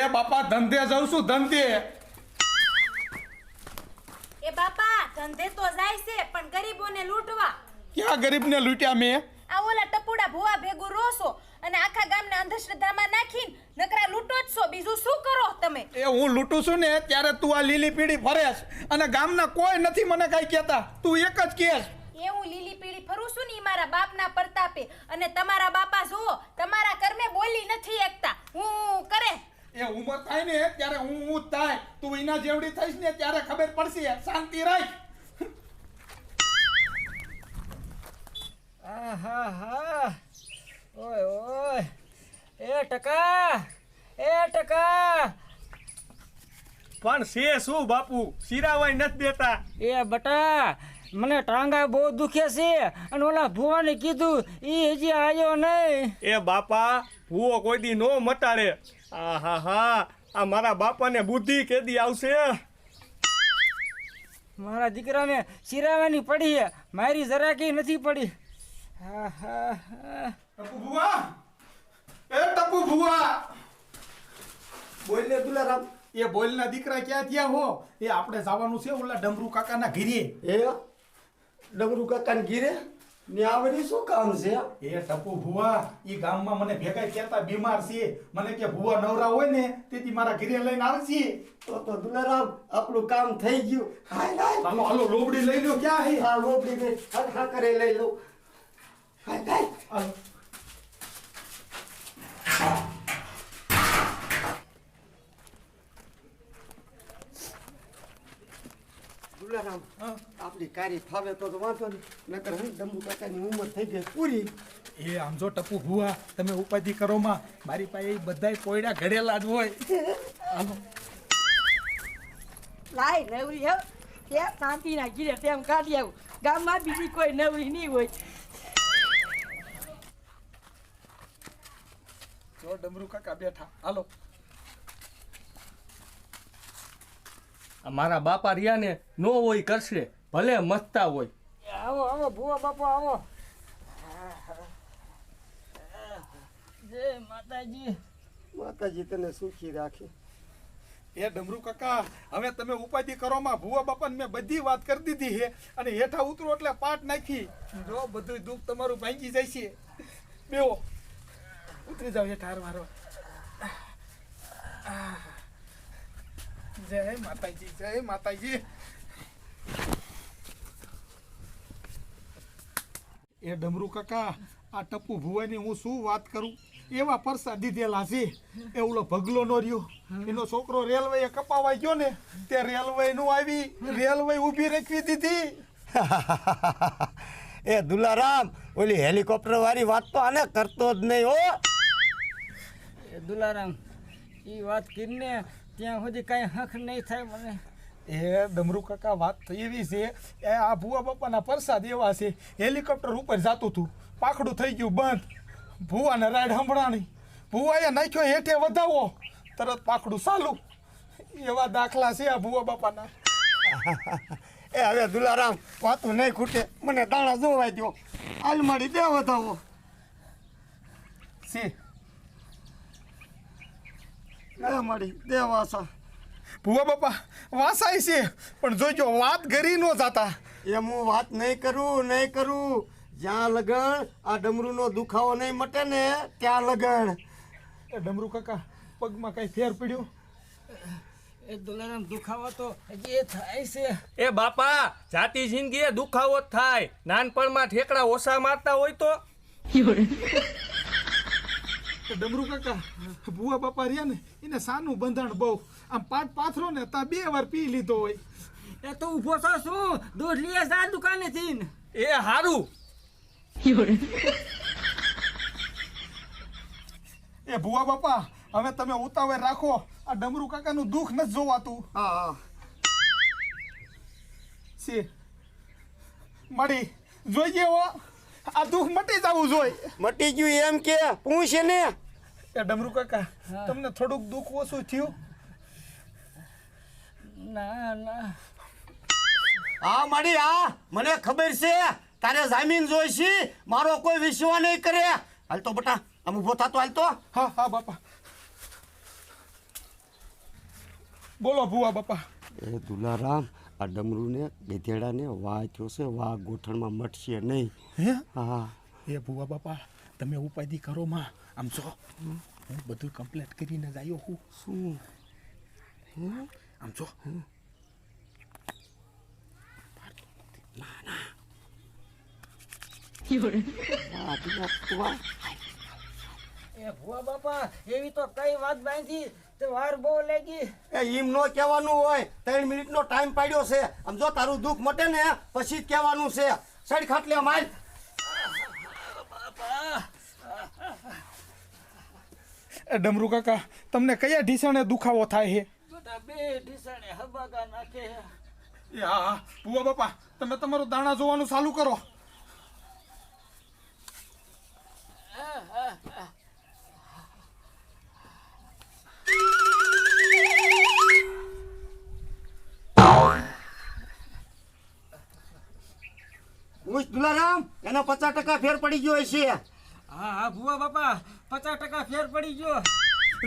એ બાપા ધંધે જઉં છું ધંધે. એ બાપા ધંધે તો જાય છે પણ ગરીબોને લૂંટવા. ક્યાં ગરીબને લૂંટ્યા મેં? આ ઓલા ટપુડા ભુવા ભેગું રોસો અને આખા ગામને અંધશ્રદ્ધામાં નાખીને નકરા લૂંટો જ છો. બીજું શું કરો તમે? એ હું લૂંટું છું ને ત્યારે તું આ લીલી પીળી ફરેશ અને ગામના કોઈ નથી મને કાઈ કહેતા. તું એક જ કહેશ. એ હું લીલી પીળી ફરું છું ને એ મારા બાપના પ્રતાપે. અને તમારા બાપા જુઓ તમારા કર્મે બોલી નથી એકતા. હું કરે? એ ઉંમર થાય ને ત્યારે હું હું થાય. તું એના જેવડી થઈશ ને ત્યારે ખબર પડશે. શાંતિ રાખ. ઓય ઓય. એ ટકા એ ટકા. પણ છે શું બાપુ? શિરાવાય નથી દેતા. એ બટા મને ટાંગા બહુ દુખે છે અને ઓલા ભુવાને કીધું ઈ હજી આવ્યો નહીં એ બાપા ભૂવો કોઈ દી નો મટાડે. આ હા હા આ મારા બાપાને બુદ્ધિ કેદી આવશે? મારા દીકરાને સિરાવાની પડી છે મારી જરાકી નથી પડી. હા હા. હા ટપુ ભુવા! એ ટપુ ભુવા! બોલ ને દુલારામ એ બોલના દીકરા ક્યાં થયા હો? એ આપણે જવાનું છે ઓલા ડમરુ કાકાના ઘરે. એ? ડમરુ કાકાને ઘીરે ને આવડી શું કામ છે? એ ટપુ ભુવા ઈ ગામમાં મને ભેગા કહેતા બીમાર છે. મને કે ભુવા નવરા હોય ને તેથી મારા ઘરે લઈને આવશે તો તો દુલારામ આપણું કામ થઈ ગયું. હાય હાય. હાલો હાલો લોબડી લઈ લો ક્યાં હે? હા લોબડી લઈ હા હા કરે લઈ લો. હાય હાય. હા. આપણી કારી ફાવે તો તો વાંધો નહીં. નકર હું ડમરુ કાકાની ઉંમર થઈ ગઈ પૂરી. એ આમ જો ટપુ ભુવા તમે ઉપાધિ કરો માં. મારી પાસે એ બધાય પોયડા ઘડેલા જ હોય. હાલો. લાય નવરી હે. કે શાંતિ ના ગીરે તેમ કાઢી આવું. ગામમાં બીજી કોઈ નવરી નહીં હોય. જો ડમરુ કાકા બેઠા. હાલો. મારા બાપા રહ્યા ને નો હોય કરશે ભલે મસ્તા હોય. આવો આવો ભુવા બાપુ આવો. જય માતાજી. માતાજી તને સુખી રાખે. એ ડમરુ કાકા હવે તમે ઉપાધિ કરો માં ભુવા બાપાને મેં બધી વાત કરી દીધી છે અને હેઠા ઉતરો એટલે પાટ નાખી. જો બધું દુઃખ તમારું ભાંગી જાય છે. બેવો ઉતરી જાવ હેઠા હાર મારવા જય માતાજી જય માતાજી. એ ડમરુ કાકા આ ટપુ ભુવાની હું શું વાત કરું? એવા પરસા દીધેલા છે. એ ઓલો ભગલો નો રહ્યો. એનો છોકરો રેલવે કપાવા ગયો ને તે રેલવે નું આવી રેલવે ઊભી રાખવી દીધી. એ દુલારામ ઓલી હેલિકોપ્ટર વાળી વાત તો આને કરતો જ નહીં હો. એ દુલારામ એ વાત કરીને ત્યાં સુધી કાંઈ હક નહીં થાય મને. એ ડમરુ કાકા વાત તો એવી છે એ આ ભુવા બાપાના પરસાદ એવા છે હેલિકોપ્ટર ઉપર જતું હતું પાખડું થઈ ગયું બંધ. ભુવાને રાઈડ સંભળાણી. ભુવાએ નાખ્યો હેઠે વધાવો તરત પાખડું ચાલુ. એવા દાખલા છે આ ભુવા બાપાના. એ હવે દુલારામ વાતું નહીં ખૂટે મને દાણા જોવાય દો આલમારી દે વધાવો. છે આલમારી દે વાસા. ભુવા બાપા વાસાય છે. પણ જોજો વાત ઘરી નો જાતા. એમ હું વાત નહીં કરું નહીં કરું. જ્યાં લગણ આ ડમરૂનો દુખાવો નહીં મટે ને ત્યાં લગન એ ડમરુ કાકા પગમાં કઈ ફેર પડ્યો? એ દુલારામ દુખાવો તો હજી એ થાય છે. એ બાપા જાતિ જિંદગી દુખાવો જ થાય. નાનપણમાં ઠેકડા ઓછા મારતા હોય તો? એ ડમરુ કાકા ભુવા બાપા રહ્યા ને એને સાનું બંધાણ બહુ. આમ પાટ પાથરો ને તા બે વાર પી લીધો હોય. એ તો ઊભો છો શું? દૂધ લઈએ જા દુકાને થી એ હારું. એ ભુવા બાપા હવે તમે ઉતાવળ રાખો. આ ડમરુ કાકાનું દુઃખ નથી જોવાતું. હા હા. છે. મળી. જોઈએ હો. આ દુઃખ મટી જવું જોઈએ. મટી ગયું એમ કે પૂછે ને. એ ડમરુ કાકા તમને થોડુંક દુઃખ ઓછું થયું? ના ના. હા મારી હા. મને ખબર છે તારે જામીન જોઈશે. મારો કોઈ વિશ્વાસ નહીં કરે. હાલ તો બટા આમ ઊભો થતો હાલ તો. હા હા બાપા. બોલો ભુવા બાપા. એ દુલારામ આ ડમરુને ગધેડાને વાહ છે વાહ ગોઠણમાં મટશે નહીં. હે? હા. એ ભુવા બાપા તમે ઉપાધિ કરો માં. આમ જો હું બધું કમ્પ્લીટ કરીને જ આવ્યો હું. શું? આમ જો. વાહ દુલા, વાહ. એ ભુવા બાપા એવી તો કઈ વાત બાંધી. વાર બહુ લાગી. એ એમ નો કહેવાનું હોય. ત્રણ મિનિટનો ટાઈમ પાડ્યો છે. આમ જો તારું દુઃખ મટે ને પછી જ કહેવાનું છે. સડ ખાટલે માલ એ ડમરુ કાકા તમને કયા ઢીસણે દુખાવો થાય છે? બધા બે ઢીસણે હબાગા નાખે છે. એ હા હા. ભૂવા બાપા તમે તમારું દાણા જોવાનું ચાલુ કરો. હું દુલારામ એનો પચાસ ટકા ફેર પડી ગયો છે હા હા ભુવા બાપા પચાસ ટકા ફેર પડી ગયો.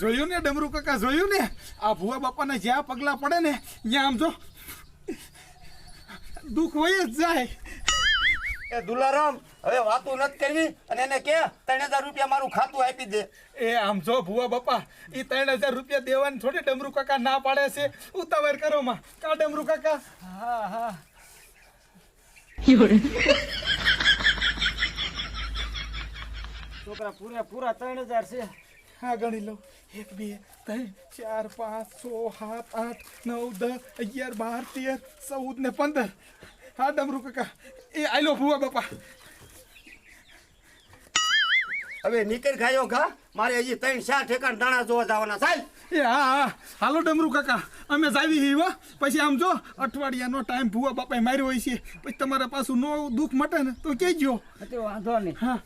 જોયું ને ડમરુ કાકા જોયું ને? આ ભુવા બાપાને જ્યાં પગલા પડે ને ત્યાં આમ જો દુઃખ હોય જ જાય. એ દુલારામ હવે વાતો નથી કરવી અને એને કે ત્રણ હજાર રૂપિયા મારું ખાતું આપી દે. એ આમ જો ભુવા બાપા એ ત્રણ હજાર રૂપિયા દેવાની થોડી ડમરુ કાકા ના પાડે છે. ઉતાવળ કરો માં. કા ડમરુ કાકા? હા હા. છોકરા પૂરા પૂરા ત્રણ હજાર છે. હા ગણી લો. એક બે ત્રણ ચાર પાંચ છ સાત આઠ નવ દસ અગિયાર બાર તેર ચૌદ ને પંદર. હા ડમરુ કાકા. એ આયલો ભૂવા બાપા. હવે નીકળ ખાયો ઘા. મારે હજી ત્રણ ચાર ઠેકાણ દાણા જોવા જવાના. ચાલ. એ હા હા. હાલો ડમરુ કાકા અમે જાવી હી હો. પછી આમ જો અઠવાડિયાનો ટાઈમ ભૂવા બાપાએ માર્યો હોય છે. પછી તમારા પાછું નો દુઃખ મટે ને તો કહેજો વાંધો નહીં. હા.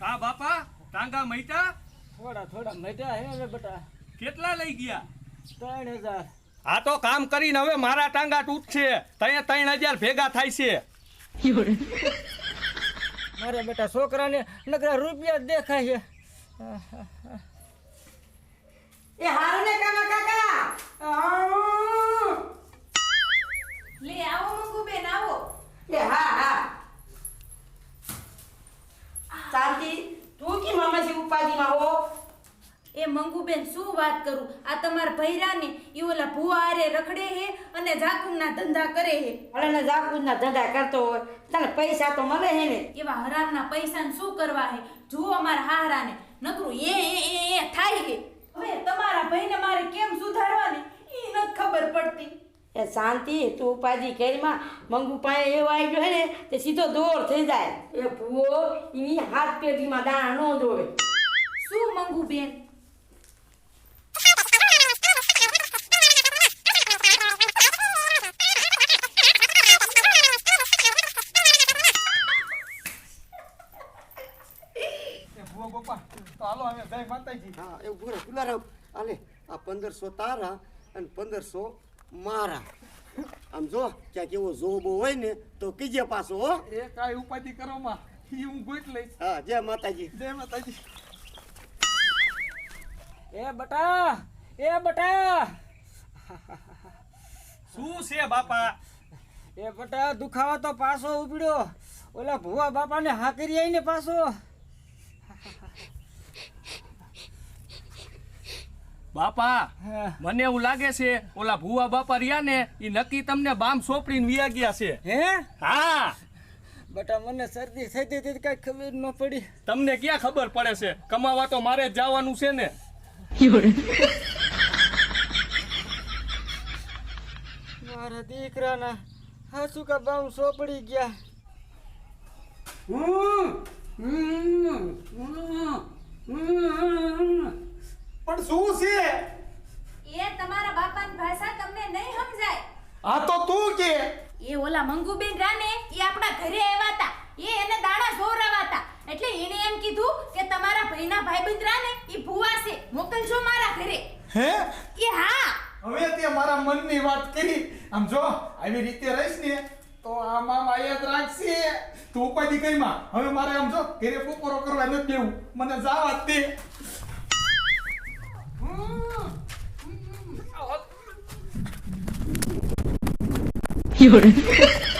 કા બાપા? ટાંગા મૈટા થોડા થોડા મેટા હે હવે બેટા. કેટલા લઈ ગયા? ત્રણ હજાર. આ તો કામ કરીને હવે મારા ટાંગા તૂટશે તય ત્રણ હજાર ભેગા થાય છે. મારે બેટા છોકરાને નકરા રૂપિયા દેખાય છે. એ હારું ને કાકા કાકા. મંગુબેન શું વાત કરું? આ તમારા ભૈરાને એ ઓલા ભૂવા હારે રખડે હે અને જાકુમના ધંધા કરે હે. ભલે જાકુદના ધંધા કરતો હોય તને પૈસા તો મળે હે ને? એવા હરામના પૈસાને શું કરવા હે? જુઓ અમારા હારાને નકરું એ એ એ થાય હે. હવે તમારા ભાઈને મારે કેમ સુધારવાને? એ નથી ખબર પડતી. એ શાંતિ તું ઉપાધિ કેરીમાં મંગુ પાસે એવો આવી ગયો ને તે સીધો દોર થઈ જાય. એ ભૂવો એની હાથ પેઢીમાં દાણા ન જોવે શું મંગુબેન? એ તો હાલો હવે જય માતાજી. હા એવું પૂરે દુલારામ આલે આ પંદરસો તારા અને પંદરસો મારા. આમ જો ક્યાંક એવો જોબો હોય ને તો કીજે પાછો હો. એ કાંઈ ઉપાધિ કરો માં ઈ હું ગોઈટ લઈશ. હા જય માતાજી. જય માતાજી. એ બટા એ બટા. શું છે બાપા? એ બટા દુખાવા તો પાછો ઉપડ્યો. ઓલા ભુવા બાપાને હાકરી આવીને પાછો. બાપા હા. મને એવું લાગે છે ઓલા ભુવા બાપા રહ્યા ને એ નક્કી તમને બામ સોપડીને વિયા ગયા છે. હે? હા. બટા મને શરદી થઈ હતી તે કઈ ખબર ન પડી. તમને ક્યાં ખબર પડે છે? કમાવા તો મારે જ જવાનું છે ને. મારા દીકરાના હાસુ કા બામ સોપડી ગયા. પણ શું છે? એ તમારા બાપાની ભાષા તમને નહીં સમજાય. આ તો તું કે. એ ઓલા મંગુબેન રાને એ આપણા ઘરે આવ્યા હતા. એ એને દાણા જોરાવા હતા એટલે એને એમ કીધું કે તમારા ભાઈના ભાઈબંધ રાને એ ભૂવા છે. મોકલજો મારા ઘરે. હે? એ હા. હવે તે મારા મનની વાત કરી. આમ જો આવી રીતે રહીશ ને તો આ મામા યાદ રાખશે. તું ઉપાધિ કઈ માં? હવે મારે આમ જો ઘરે બપોરો કરવા નથી દેવું. મને જાવા જ દે Fiore.